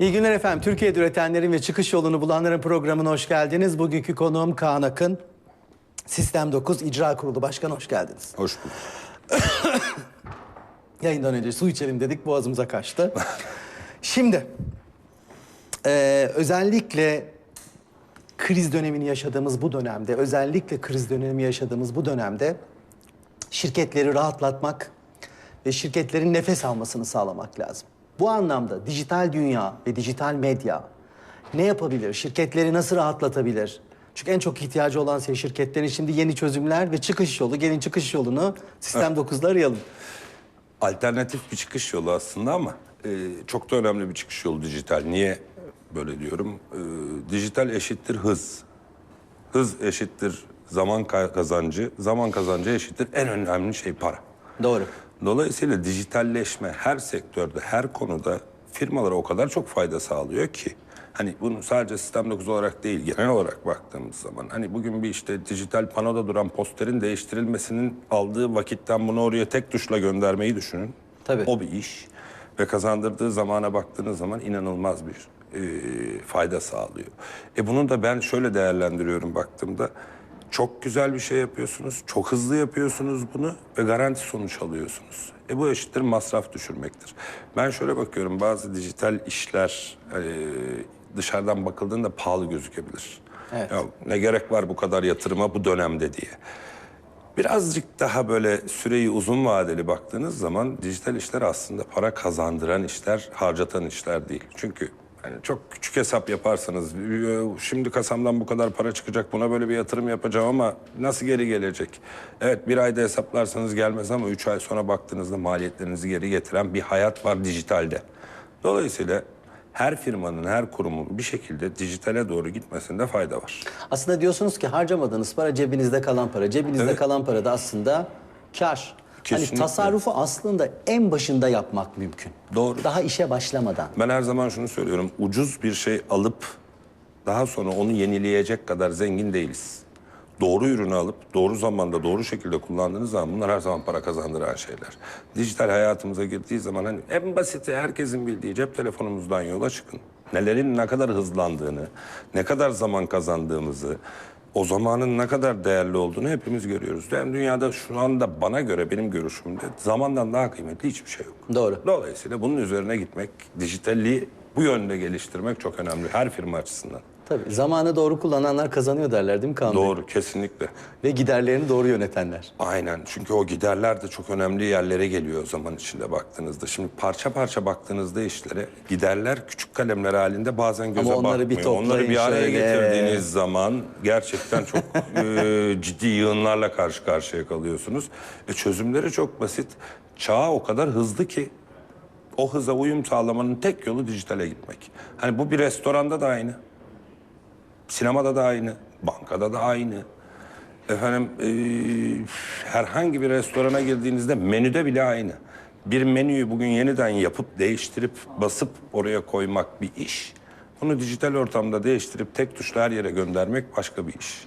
İyi günler efendim. Türkiye'de üretenlerin ve çıkış yolunu bulanların programına hoş geldiniz. Bugünkü konuğum Kaan Akın. Sistem 9 İcra Kurulu Başkanı hoş geldiniz. Hoş bulduk. Yayından önce su içelim dedik boğazımıza kaçtı. Şimdi eee, özellikle kriz dönemini yaşadığımız bu dönemde, özellikle kriz dönemi yaşadığımız bu dönemde şirketleri rahatlatmak ve şirketlerin nefes almasını sağlamak lazım. Bu anlamda dijital dünya ve dijital medya ne yapabilir? Şirketleri nasıl rahatlatabilir? Çünkü en çok ihtiyacı olan şey şirketlerin şimdi yeni çözümler ve çıkış yolu. Gelin çıkış yolunu Sistem 9'da arayalım. Alternatif bir çıkış yolu aslında ama e, çok da önemli bir çıkış yolu dijital. Niye böyle diyorum? E, dijital eşittir hız. Hız eşittir zaman ka- kazancı. Zaman kazancı eşittir en önemli şey para. Doğru. Dolayısıyla dijitalleşme her sektörde, her konuda firmalara o kadar çok fayda sağlıyor ki. Hani bunu sadece sistem 9 olarak değil, genel olarak baktığımız zaman. Hani bugün bir işte dijital panoda duran posterin değiştirilmesinin aldığı vakitten bunu oraya tek tuşla göndermeyi düşünün. Tabii. O bir iş. Ve kazandırdığı zamana baktığınız zaman inanılmaz bir e, fayda sağlıyor. E bunu da ben şöyle değerlendiriyorum baktığımda. Çok güzel bir şey yapıyorsunuz, çok hızlı yapıyorsunuz bunu ve garanti sonuç alıyorsunuz. E bu eşittir masraf düşürmektir. Ben şöyle bakıyorum bazı dijital işler e, dışarıdan bakıldığında pahalı gözükebilir. Evet. Ya ne gerek var bu kadar yatırıma bu dönemde diye. Birazcık daha böyle süreyi uzun vadeli baktığınız zaman dijital işler aslında para kazandıran işler, harcatan işler değil. Çünkü hani çok küçük hesap yaparsanız şimdi kasamdan bu kadar para çıkacak buna böyle bir yatırım yapacağım ama nasıl geri gelecek? Evet bir ayda hesaplarsanız gelmez ama üç ay sonra baktığınızda maliyetlerinizi geri getiren bir hayat var dijitalde. Dolayısıyla her firmanın, her kurumun bir şekilde dijitale doğru gitmesinde fayda var. Aslında diyorsunuz ki harcamadığınız para cebinizde kalan para. Cebinizde Evet. kalan para da aslında kar. Hani Kesinlikle. tasarrufu aslında en başında yapmak mümkün. Doğru. Daha işe başlamadan. Ben her zaman şunu söylüyorum. Ucuz bir şey alıp daha sonra onu yenileyecek kadar zengin değiliz. Doğru ürünü alıp doğru zamanda doğru şekilde kullandığınız zaman bunlar her zaman para kazandıran şeyler. Dijital hayatımıza girdiği zaman hani en basiti herkesin bildiği cep telefonumuzdan yola çıkın. Nelerin ne kadar hızlandığını, ne kadar zaman kazandığımızı, o zamanın ne kadar değerli olduğunu hepimiz görüyoruz. Yani dünyada şu anda bana göre benim görüşümde zamandan daha kıymetli hiçbir şey yok. Doğru. Dolayısıyla bunun üzerine gitmek, dijitalliği bu yönde geliştirmek çok önemli her firma açısından. Tabii zamanı doğru kullananlar kazanıyor derler değil mi Kaan Bey? Doğru, kesinlikle. Ve giderlerini doğru yönetenler. Aynen çünkü o giderler de çok önemli yerlere geliyor o zaman içinde baktığınızda. Şimdi parça parça baktığınızda işlere giderler küçük kalemler halinde bazen göze Ama onları bir batmıyor. onları bir araya şöyle. getirdiğiniz zaman gerçekten çok e, ciddi yığınlarla karşı karşıya kalıyorsunuz. E, çözümleri çok basit. Çağ o kadar hızlı ki o hıza uyum sağlamanın tek yolu dijitale gitmek. Hani bu bir restoranda da aynı. Sinemada da aynı, bankada da aynı. Efendim eee, herhangi bir restorana girdiğinizde menüde bile aynı. Bir menüyü bugün yeniden yapıp değiştirip basıp oraya koymak bir iş. Bunu dijital ortamda değiştirip tek tuşla her yere göndermek başka bir iş.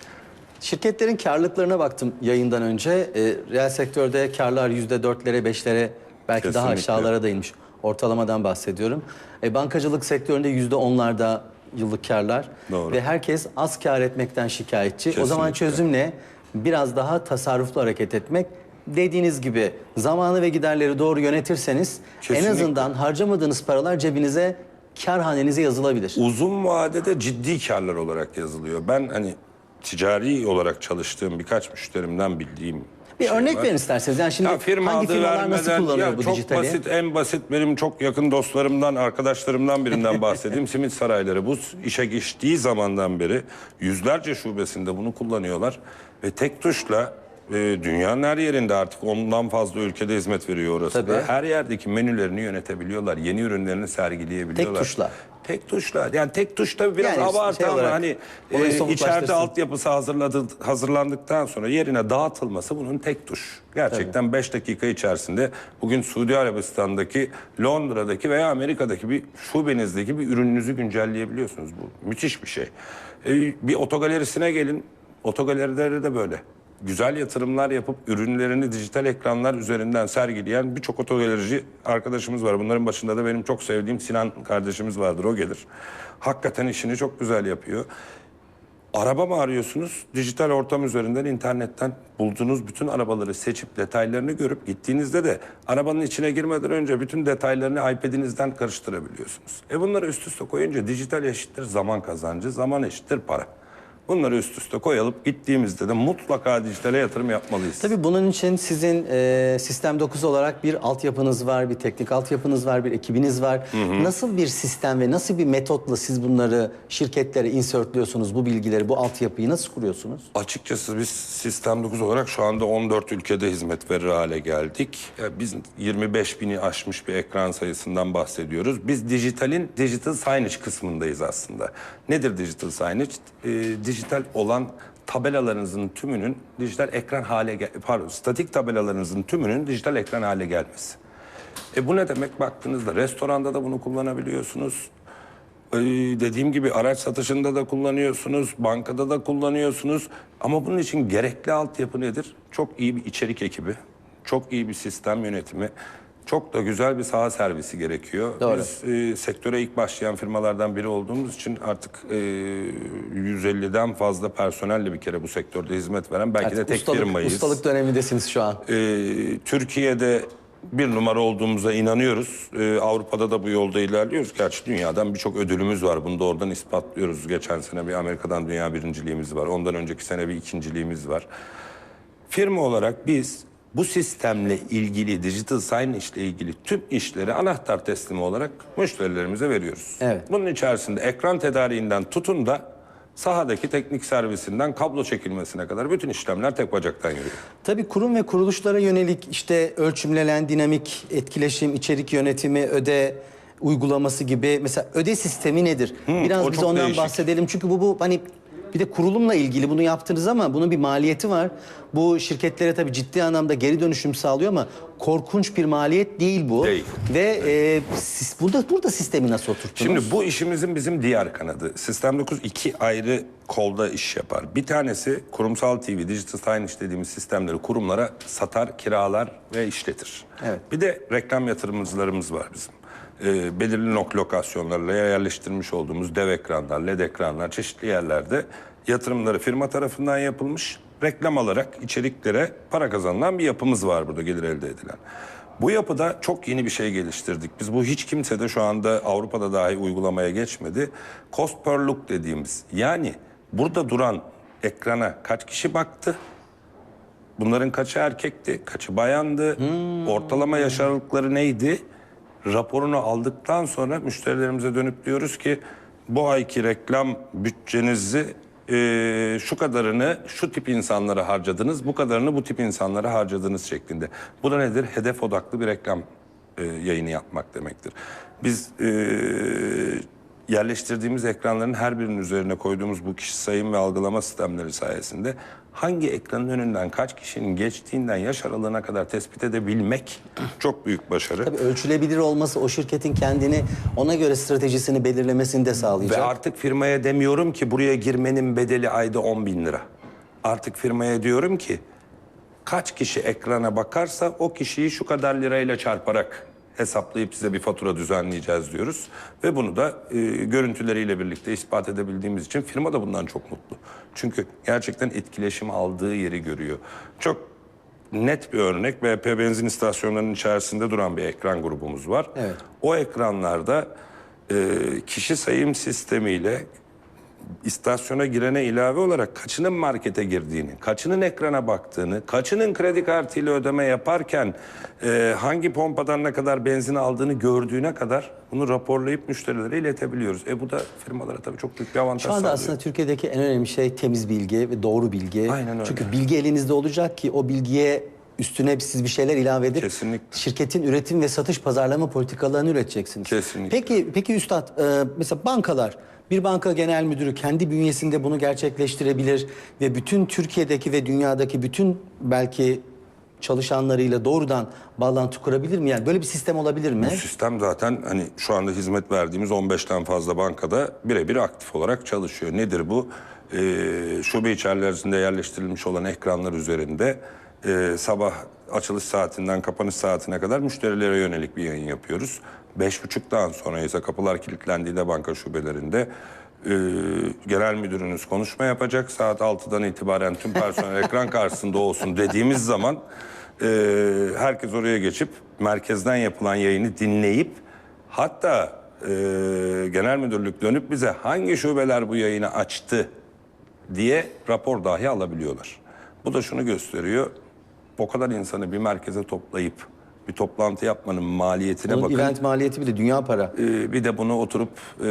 Şirketlerin karlılıklarına baktım yayından önce. E, reel sektörde karlar yüzde dörtlere, beşlere belki daha Kesinlikle. aşağılara da inmiş. Ortalamadan bahsediyorum. E, bankacılık sektöründe yüzde onlarda yıllık karlar. Doğru. Ve herkes az kar etmekten şikayetçi. O zaman Kesinlikle. çözüm ne? Biraz daha tasarruflu hareket etmek. Dediğiniz gibi zamanı ve giderleri doğru yönetirseniz en Kesinlikle. azından harcamadığınız paralar cebinize, kar hanenize yazılabilir. Uzun vadede ciddi karlar olarak yazılıyor. Ben hani ticari olarak çalıştığım birkaç müşterimden bildiğim Bir şey örnek var. verin isterseniz. Yani şimdi Ya firma hangi adı firmalar nasıl vermeden- kullanıyor ya bu çok dijitali? basit, en basit benim çok yakın dostlarımdan, arkadaşlarımdan birinden bahsedeyim. Simit sarayları bu işe geçtiği zamandan beri yüzlerce şubesinde bunu kullanıyorlar. Ve tek tuşla e, dünyanın her yerinde artık ondan fazla ülkede hizmet veriyor orası Tabii. da. Her yerdeki menülerini yönetebiliyorlar. Yeni ürünlerini sergileyebiliyorlar. Tek tuşla. Tek tuşla. Yani tek tuş tabii biraz Yani abartı şey ama olarak hani olayı e, somutlaştırsın. içeride altyapısı hazırladı, hazırlandıktan sonra yerine dağıtılması bunun tek tuş. Gerçekten 5 dakika içerisinde bugün Suudi Arabistan'daki, Londra'daki veya Amerika'daki bir şubenizdeki bir ürününüzü güncelleyebiliyorsunuz. Bu müthiş bir şey. E, bir otogalerisine gelin. Otogalerileri de böyle. Güzel yatırımlar yapıp ürünlerini dijital ekranlar üzerinden sergileyen birçok otogalerici arkadaşımız var. Bunların başında da benim çok sevdiğim Sinan kardeşimiz vardır. O gelir. Hakikaten işini çok güzel yapıyor. Araba mı arıyorsunuz? Dijital ortam üzerinden internetten bulduğunuz bütün arabaları seçip detaylarını görüp gittiğinizde de arabanın içine girmeden önce bütün detaylarını iPad'inizden karıştırabiliyorsunuz. E bunları üst üste koyunca dijital eşittir zaman kazancı, zaman eşittir para. Bunları üst üste koyalım gittiğimizde de mutlaka dijitale yatırım yapmalıyız. Tabii bunun için sizin e, Sistem 9 olarak bir altyapınız var, bir teknik altyapınız var, bir ekibiniz var. Nasıl bir sistem ve nasıl bir metotla siz bunları şirketlere insertliyorsunuz, bu bilgileri, bu altyapıyı nasıl kuruyorsunuz? Açıkçası biz Sistem 9 olarak şu anda 14 ülkede hizmet verir hale geldik. Ya Biz 25 bini aşmış bir ekran sayısından bahsediyoruz. Biz dijitalin digital signage kısmındayız aslında. Nedir digital signage? Ee, dijital olan tabelalarınızın tümünün dijital ekran hale gel pardon statik tabelalarınızın tümünün dijital ekran hale gelmesi. E bu ne demek baktığınızda restoranda da bunu kullanabiliyorsunuz. Ee, dediğim gibi araç satışında da kullanıyorsunuz, bankada da kullanıyorsunuz. Ama bunun için gerekli altyapı nedir? Çok iyi bir içerik ekibi, çok iyi bir sistem yönetimi, çok da güzel bir saha servisi gerekiyor. Doğru. Biz e, sektöre ilk başlayan firmalardan biri olduğumuz için artık e, 150'den fazla personelle bir kere bu sektörde hizmet veren belki de Artık tek ustalık, firmayız. ustalık dönemindesiniz şu an. Ee, Türkiye'de bir numara olduğumuza inanıyoruz. Ee, Avrupa'da da bu yolda ilerliyoruz. Gerçi dünyadan birçok ödülümüz var. Bunu da oradan ispatlıyoruz. Geçen sene bir Amerika'dan dünya birinciliğimiz var. Ondan önceki sene bir ikinciliğimiz var. Firma olarak biz bu sistemle ilgili, digital sign ile ilgili tüm işleri anahtar teslimi olarak müşterilerimize veriyoruz. Evet. Bunun içerisinde ekran tedariğinden tutun da sahadaki teknik servisinden kablo çekilmesine kadar bütün işlemler tek bacaktan yürüyor. Tabii kurum ve kuruluşlara yönelik işte ölçümlenen dinamik etkileşim, içerik yönetimi, öde uygulaması gibi mesela öde sistemi nedir? Biraz o biz çok ondan değişik. bahsedelim. Çünkü bu, bu hani bir de kurulumla ilgili bunu yaptınız ama bunun bir maliyeti var. Bu şirketlere tabii ciddi anlamda geri dönüşüm sağlıyor ama korkunç bir maliyet değil bu. Değil. Ve e, siz burada burada sistemi nasıl oturttunuz? Şimdi bu işimizin bizim diğer kanadı. Sistem 9 iki ayrı kolda iş yapar. Bir tanesi kurumsal TV, digital signage dediğimiz sistemleri kurumlara satar, kiralar ve işletir. Evet. Bir de reklam yatırımcılarımız var bizim. Ee, belirli nok lokasyonlarla yerleştirmiş olduğumuz dev ekranlar, led ekranlar çeşitli yerlerde yatırımları firma tarafından yapılmış. Reklam alarak içeriklere para kazanılan bir yapımız var burada gelir elde edilen. Bu yapıda çok yeni bir şey geliştirdik. Biz bu hiç kimse de şu anda Avrupa'da dahi uygulamaya geçmedi. Cost per look dediğimiz. Yani burada duran ekrana kaç kişi baktı? Bunların kaçı erkekti, kaçı bayandı? Ortalama yaş aralıkları neydi? Raporunu aldıktan sonra müşterilerimize dönüp diyoruz ki bu ayki reklam bütçenizi eee, şu kadarını şu tip insanlara harcadınız, bu kadarını bu tip insanlara harcadınız şeklinde. Bu da nedir? Hedef odaklı bir reklam eee, yayını yapmak demektir. Biz eee, yerleştirdiğimiz ekranların her birinin üzerine koyduğumuz bu kişi sayım ve algılama sistemleri sayesinde hangi ekranın önünden kaç kişinin geçtiğinden yaş aralığına kadar tespit edebilmek çok büyük başarı. Tabii ölçülebilir olması o şirketin kendini ona göre stratejisini belirlemesini de sağlayacak. Ve artık firmaya demiyorum ki buraya girmenin bedeli ayda 10 bin lira. Artık firmaya diyorum ki kaç kişi ekrana bakarsa o kişiyi şu kadar lirayla çarparak hesaplayıp size bir fatura düzenleyeceğiz diyoruz. Ve bunu da e, görüntüleriyle birlikte ispat edebildiğimiz için firma da bundan çok mutlu. Çünkü gerçekten etkileşim aldığı yeri görüyor. Çok net bir örnek BP benzin istasyonlarının içerisinde duran bir ekran grubumuz var. Evet. O ekranlarda e, kişi sayım sistemiyle istasyona girene ilave olarak kaçının markete girdiğini, kaçının ekrana baktığını, kaçının kredi kartıyla ödeme yaparken e, hangi pompadan ne kadar benzin aldığını gördüğüne kadar bunu raporlayıp müşterilere iletebiliyoruz. E bu da firmalara tabii çok büyük bir avantaj Şu anda sağlıyor. aslında Türkiye'deki en önemli şey temiz bilgi ve doğru bilgi. Aynen öyle. Çünkü bilgi elinizde olacak ki o bilgiye üstüne siz bir şeyler ilave edip Kesinlikle. şirketin üretim ve satış pazarlama politikalarını üreteceksiniz. Kesinlikle. Peki peki üstad e, mesela bankalar bir banka genel müdürü kendi bünyesinde bunu gerçekleştirebilir ve bütün Türkiye'deki ve dünyadaki bütün belki çalışanlarıyla doğrudan bağlantı kurabilir mi? Yani böyle bir sistem olabilir mi? Bu sistem zaten hani şu anda hizmet verdiğimiz 15'ten fazla bankada birebir aktif olarak çalışıyor. Nedir bu? e, şube içerisinde yerleştirilmiş olan ekranlar üzerinde e, sabah açılış saatinden kapanış saatine kadar müşterilere yönelik bir yayın yapıyoruz. Beş buçuktan sonra ise kapılar kilitlendiğinde banka şubelerinde e, genel müdürünüz konuşma yapacak. Saat 6'dan itibaren tüm personel ekran karşısında olsun dediğimiz zaman e, herkes oraya geçip merkezden yapılan yayını dinleyip hatta e, genel müdürlük dönüp bize hangi şubeler bu yayını açtı diye rapor dahi alabiliyorlar. Bu da şunu gösteriyor. O kadar insanı bir merkeze toplayıp bir toplantı yapmanın maliyetine Bunun bakın. event maliyeti bile dünya para. Ee, bir de bunu oturup e,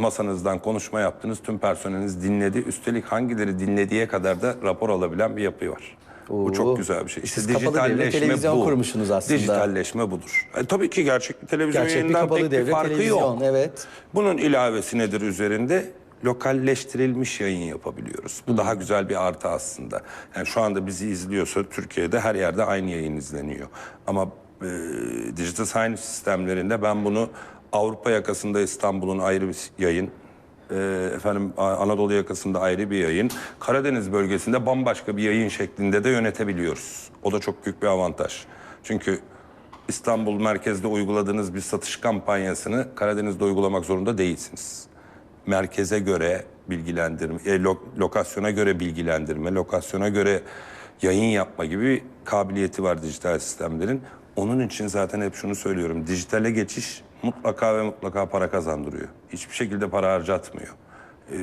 masanızdan konuşma yaptınız. Tüm personeliniz dinledi. Üstelik hangileri dinlediğe kadar da rapor alabilen bir yapı var. Bu Oo. çok güzel bir şey. İşte Siz kapalı devlet televizyon kurmuşsunuz aslında. Dijitalleşme budur. E, tabii ki gerçek bir televizyon Gerçek bir yayından kapalı pek bir farkı televizyon. yok. Evet. Bunun ilavesi nedir üzerinde? Lokalleştirilmiş yayın yapabiliyoruz. Bu daha güzel bir artı aslında. Yani şu anda bizi izliyorsa Türkiye'de her yerde aynı yayın izleniyor. Ama e, dijital sign sistemlerinde ben bunu Avrupa yakasında İstanbul'un ayrı bir yayın, e, efendim Anadolu yakasında ayrı bir yayın, Karadeniz bölgesinde bambaşka bir yayın şeklinde de yönetebiliyoruz. O da çok büyük bir avantaj. Çünkü İstanbul merkezde uyguladığınız bir satış kampanyasını Karadeniz'de uygulamak zorunda değilsiniz. Merkeze göre bilgilendirme, e, lo- lokasyona göre bilgilendirme, lokasyona göre yayın yapma gibi kabiliyeti var dijital sistemlerin. Onun için zaten hep şunu söylüyorum. Dijitale geçiş mutlaka ve mutlaka para kazandırıyor. Hiçbir şekilde para harcatmıyor e,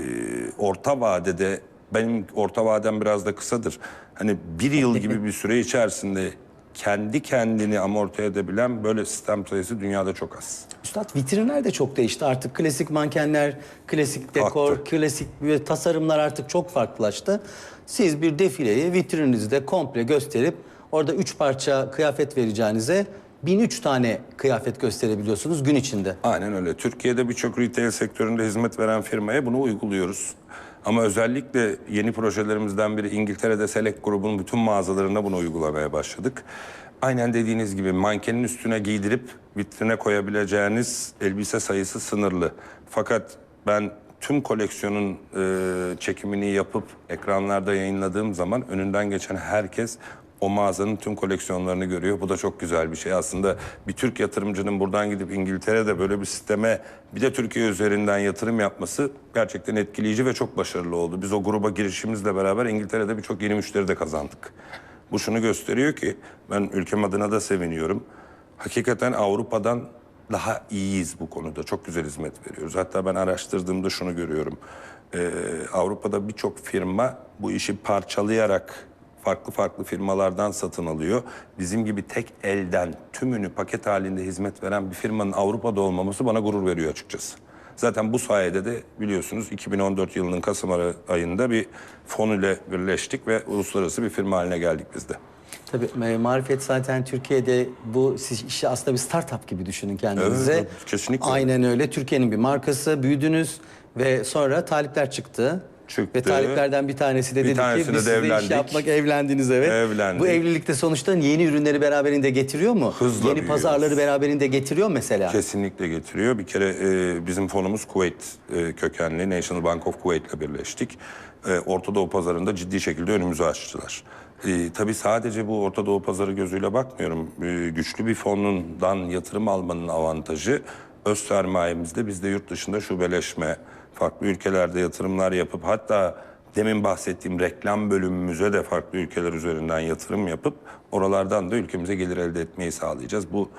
orta vadede benim orta vadem biraz da kısadır. Hani bir yıl gibi bir süre içerisinde kendi kendini amorti edebilen böyle sistem sayısı dünyada çok az. Üstad vitrinler de çok değişti. Artık klasik mankenler, klasik dekor, Farklı. klasik ve tasarımlar artık çok farklılaştı. Siz bir defileyi vitrininizde komple gösterip orada üç parça kıyafet vereceğinize 1003 tane kıyafet gösterebiliyorsunuz gün içinde. Aynen öyle. Türkiye'de birçok retail sektöründe hizmet veren firmaya bunu uyguluyoruz. Ama özellikle yeni projelerimizden biri İngiltere'de Select grubun bütün mağazalarında bunu uygulamaya başladık. Aynen dediğiniz gibi mankenin üstüne giydirip vitrine koyabileceğiniz elbise sayısı sınırlı. Fakat ben tüm koleksiyonun e, çekimini yapıp ekranlarda yayınladığım zaman önünden geçen herkes o mağazanın tüm koleksiyonlarını görüyor. Bu da çok güzel bir şey. Aslında bir Türk yatırımcının buradan gidip İngiltere'de böyle bir sisteme bir de Türkiye üzerinden yatırım yapması gerçekten etkileyici ve çok başarılı oldu. Biz o gruba girişimizle beraber İngiltere'de birçok yeni müşteri de kazandık. Bu şunu gösteriyor ki ben ülkem adına da seviniyorum. Hakikaten Avrupa'dan daha iyiyiz bu konuda. Çok güzel hizmet veriyoruz. Hatta ben araştırdığımda şunu görüyorum. Ee, Avrupa'da birçok firma bu işi parçalayarak farklı farklı firmalardan satın alıyor. Bizim gibi tek elden tümünü paket halinde hizmet veren bir firmanın Avrupa'da olmaması bana gurur veriyor açıkçası. Zaten bu sayede de biliyorsunuz 2014 yılının Kasım ayında bir fon ile birleştik ve uluslararası bir firma haline geldik biz de. Tabii e, Marifet zaten Türkiye'de bu siz işi aslında bir startup gibi düşünün kendinize. Evet, kesinlikle. Aynen öyle. Türkiye'nin bir markası. Büyüdünüz ve sonra talipler çıktı. Çıktı. Ve taliplerden bir tanesi de Bir dedi ki tanesine biz de iş yapmak evlendiniz evet. Evlendik. Bu evlilikte sonuçta yeni ürünleri beraberinde getiriyor mu? Hızla yeni büyüyoruz. pazarları beraberinde getiriyor mesela. Kesinlikle getiriyor. Bir kere e, bizim fonumuz Kuveyt e, kökenli National Bank of Kuwait ile birleştik. E, Orta Doğu pazarında ciddi şekilde önümüzü açtılar. E, tabii sadece bu Orta Doğu pazarı gözüyle bakmıyorum. E, güçlü bir fonundan yatırım almanın avantajı öz sermayemizde bizde yurt dışında şubeleşme, farklı ülkelerde yatırımlar yapıp hatta demin bahsettiğim reklam bölümümüze de farklı ülkeler üzerinden yatırım yapıp oralardan da ülkemize gelir elde etmeyi sağlayacağız. Bu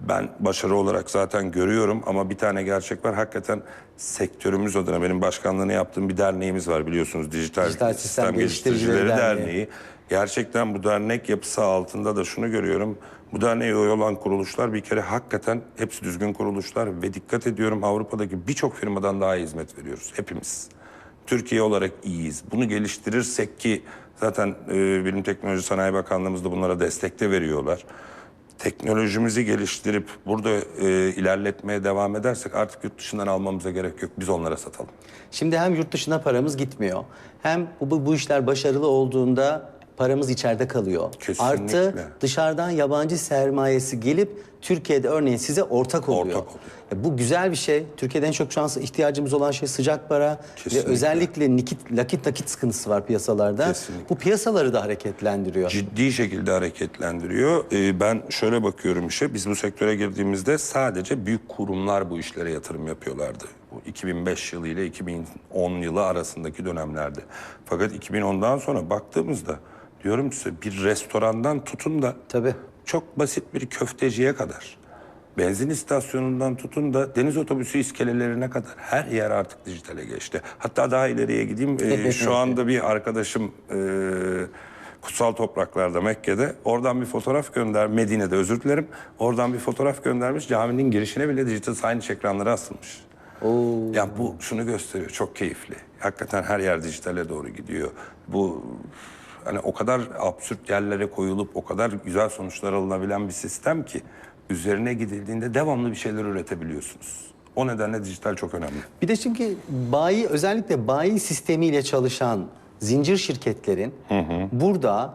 ben başarı olarak zaten görüyorum ama bir tane gerçek var. Hakikaten sektörümüz adına benim başkanlığını yaptığım bir derneğimiz var biliyorsunuz. Dijital, Dijital Sistem Geliştiricileri Derneği. Derneği. Gerçekten bu dernek yapısı altında da şunu görüyorum. Bu derneğe üye olan kuruluşlar bir kere hakikaten hepsi düzgün kuruluşlar ve dikkat ediyorum Avrupa'daki birçok firmadan daha iyi hizmet veriyoruz hepimiz. Türkiye olarak iyiyiz. Bunu geliştirirsek ki zaten e, Bilim Teknoloji Sanayi Bakanlığımız da bunlara destek de veriyorlar. Teknolojimizi geliştirip burada e, ilerletmeye devam edersek artık yurt dışından almamıza gerek yok. Biz onlara satalım. Şimdi hem yurt dışına paramız gitmiyor. Hem bu, bu, işler başarılı olduğunda paramız içeride kalıyor. Kesinlikle. Artı dışarıdan yabancı sermayesi gelip Türkiye'de örneğin size ortak oluyor. Ortak oluyor. Bu güzel bir şey. Türkiye'de en çok an ihtiyacımız olan şey sıcak para Kesinlikle. ve özellikle nakit, nakit nakit sıkıntısı var piyasalarda. Kesinlikle. Bu piyasaları da hareketlendiriyor. ciddi şekilde hareketlendiriyor. Ee, ben şöyle bakıyorum işe. Biz bu sektöre girdiğimizde sadece büyük kurumlar bu işlere yatırım yapıyorlardı. Bu 2005 yılı ile 2010 yılı arasındaki dönemlerde. Fakat 2010'dan sonra baktığımızda diyorum size bir restorandan tutun da Tabii. çok basit bir köfteciye kadar. Benzin istasyonundan tutun da deniz otobüsü iskelelerine kadar her yer artık dijitale geçti. Hatta daha ileriye gideyim. Ee, şu anda bir arkadaşım e, kutsal topraklarda Mekke'de oradan bir fotoğraf gönder Medine'de özür dilerim. Oradan bir fotoğraf göndermiş. Caminin girişine bile dijital signage ekranları asılmış. Yani bu şunu gösteriyor. Çok keyifli. Hakikaten her yer dijitale doğru gidiyor. Bu hani o kadar absürt yerlere koyulup o kadar güzel sonuçlar alınabilen bir sistem ki üzerine gidildiğinde devamlı bir şeyler üretebiliyorsunuz. O nedenle dijital çok önemli. Bir de çünkü bayi özellikle bayi sistemiyle çalışan zincir şirketlerin burada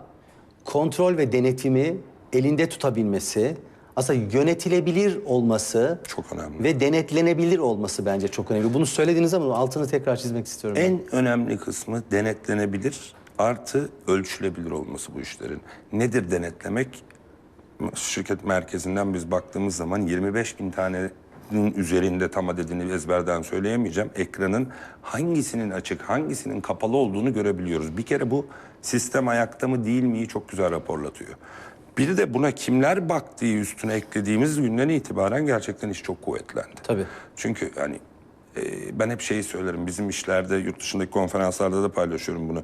kontrol ve denetimi elinde tutabilmesi, aslında yönetilebilir olması Çok önemli. ve denetlenebilir olması bence çok önemli. Bunu söylediğiniz zaman altını tekrar çizmek istiyorum. ben. En önemli kısmı denetlenebilir artı ölçülebilir olması bu işlerin. Nedir denetlemek? Şirket merkezinden biz baktığımız zaman 25 bin tanenin üzerinde tam adedini ezberden söyleyemeyeceğim. Ekranın hangisinin açık, hangisinin kapalı olduğunu görebiliyoruz. Bir kere bu sistem ayakta mı değil miyi çok güzel raporlatıyor. Bir de buna kimler baktığı üstüne eklediğimiz günden itibaren gerçekten iş çok kuvvetlendi. Tabii. Çünkü hani e, ben hep şeyi söylerim. Bizim işlerde, yurt dışındaki konferanslarda da paylaşıyorum bunu.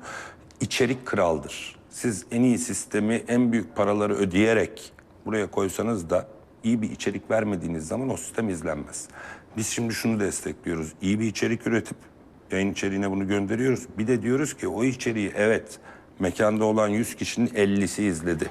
İçerik kraldır. Siz en iyi sistemi, en büyük paraları ödeyerek buraya koysanız da iyi bir içerik vermediğiniz zaman o sistem izlenmez. Biz şimdi şunu destekliyoruz. İyi bir içerik üretip yayın içeriğine bunu gönderiyoruz. Bir de diyoruz ki o içeriği evet mekanda olan 100 kişinin 50'si izledi.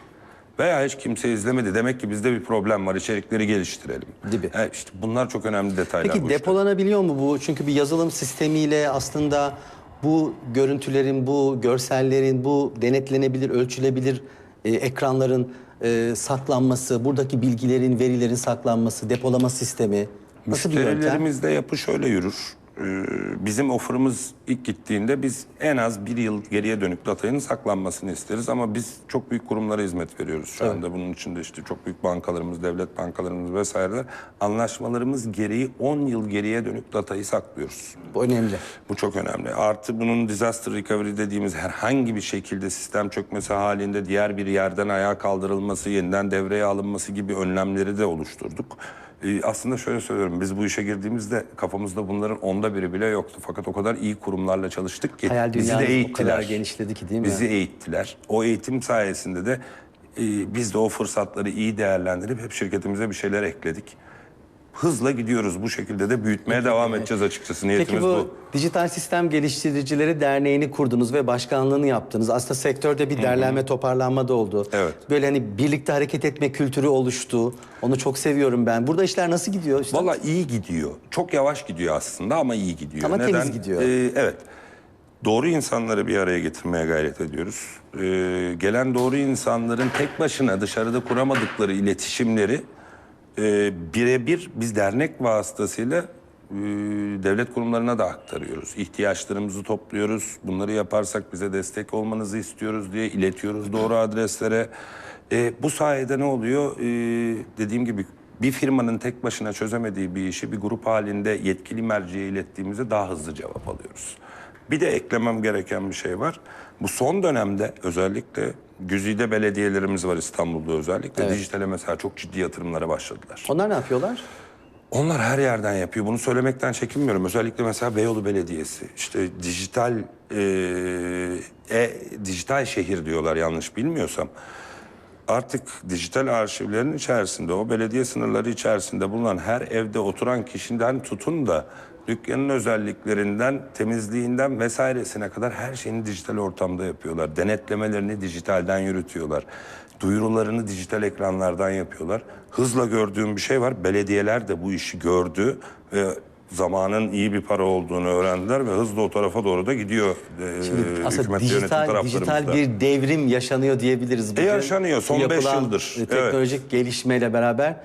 Veya hiç kimse izlemedi. Demek ki bizde bir problem var. İçerikleri geliştirelim. Gibi. Evet, işte bunlar çok önemli detaylar. Peki bu işte. depolanabiliyor mu bu? Çünkü bir yazılım sistemiyle aslında bu görüntülerin, bu görsellerin, bu denetlenebilir, ölçülebilir e, ekranların e, saklanması, buradaki bilgilerin, verilerin saklanması, depolama sistemi nasıl bir yöntem? Müşterilerimizde yapı şöyle yürür. Ee, Bizim offer'ımız ilk gittiğinde biz en az bir yıl geriye dönük datanın saklanmasını isteriz ama biz çok büyük kurumlara hizmet veriyoruz şu anda. Bunun içinde işte çok büyük bankalarımız, devlet bankalarımız vesaireler. Anlaşmalarımız gereği 10 yıl geriye dönük datayı saklıyoruz. Bu önemli. Bu çok önemli. Artı bunun disaster recovery dediğimiz herhangi bir şekilde sistem çökmesi halinde diğer bir yerden ayağa kaldırılması, yeniden devreye alınması gibi önlemleri de oluşturduk. Ee, aslında şöyle söylüyorum, biz bu işe girdiğimizde kafamızda bunların onda biri bile yoktu. Fakat o kadar iyi kurumlarla çalıştık ki Hayal bizi de dünyamız o eğittiler. kadar genişledi ki değil mi? Bizi eğittiler. O eğitim sayesinde de e, biz de o fırsatları iyi değerlendirip hep şirketimize bir şeyler ekledik. Hızla gidiyoruz. Bu şekilde de büyütmeye devam edeceğiz açıkçası. Niyetimiz Peki bu, bu. Dijital Sistem Geliştiricileri Derneği'ni kurdunuz ve başkanlığını yaptınız. Aslında sektörde bir derlenme, toparlanma da oldu. Evet. Böyle hani birlikte hareket etme kültürü oluştu. Onu çok seviyorum ben. Burada işler nasıl gidiyor? İşte Valla iyi gidiyor. Çok yavaş gidiyor aslında ama iyi gidiyor. Ama temiz gidiyor. Ee, evet. Doğru insanları bir araya getirmeye gayret ediyoruz. Ee, gelen doğru insanların tek başına dışarıda kuramadıkları iletişimleri e, birebir biz dernek vasıtasıyla e, devlet kurumlarına da aktarıyoruz. İhtiyaçlarımızı topluyoruz. Bunları yaparsak bize destek olmanızı istiyoruz diye iletiyoruz doğru adreslere. E, bu sayede ne oluyor? E, dediğim gibi bir firmanın tek başına çözemediği bir işi bir grup halinde yetkili merciye ilettiğimizde daha hızlı cevap alıyoruz. Bir de eklemem gereken bir şey var. Bu son dönemde özellikle güzide belediyelerimiz var İstanbul'da özellikle. Dijitale mesela çok ciddi yatırımlara başladılar. onlar ne yapıyorlar? Onlar her yerden yapıyor. Bunu söylemekten çekinmiyorum. Özellikle mesela Beyoğlu Belediyesi. İşte dijital e, e, dijital şehir diyorlar yanlış bilmiyorsam. Artık dijital arşivlerin içerisinde o belediye sınırları içerisinde bulunan her evde oturan kişiden tutun da dükkanın özelliklerinden, temizliğinden vesairesine kadar her şeyini dijital ortamda yapıyorlar. Denetlemelerini dijitalden yürütüyorlar. Duyurularını dijital ekranlardan yapıyorlar. Hızla gördüğüm bir şey var. Belediyeler de bu işi gördü ve zamanın iyi bir para olduğunu öğrendiler ve hızla o tarafa doğru da gidiyor. e, Şimdi aslında hükümet yönetim dijital, dijital bir devrim yaşanıyor diyebiliriz. Bugün yaşanıyor. Son beş yapılan, yıldır. e, Teknolojik gelişmeyle beraber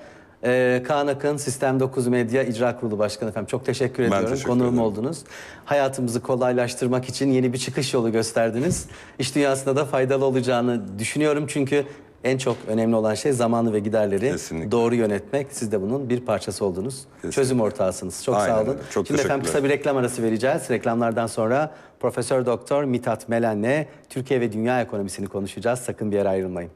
Ee, Kaan Akın, Sistem 9 Medya İcra Kurulu Başkanı efendim. Çok teşekkür ediyorum. teşekkür Konuğum ederim. oldunuz. Hayatımızı kolaylaştırmak için yeni bir çıkış yolu gösterdiniz. İş dünyasında da faydalı olacağını düşünüyorum. Çünkü en çok önemli olan şey zamanı ve giderleri Kesinlikle. doğru yönetmek. Siz de bunun bir parçası oldunuz. Kesinlikle. Çözüm ortağısınız. Çok Aynen sağ olun. Çok Şimdi efendim kısa bir reklam arası vereceğiz. Reklamlardan sonra Profesör Doktor Mithat Melen'le Türkiye ve dünya ekonomisini konuşacağız. Sakın bir yere ayrılmayın.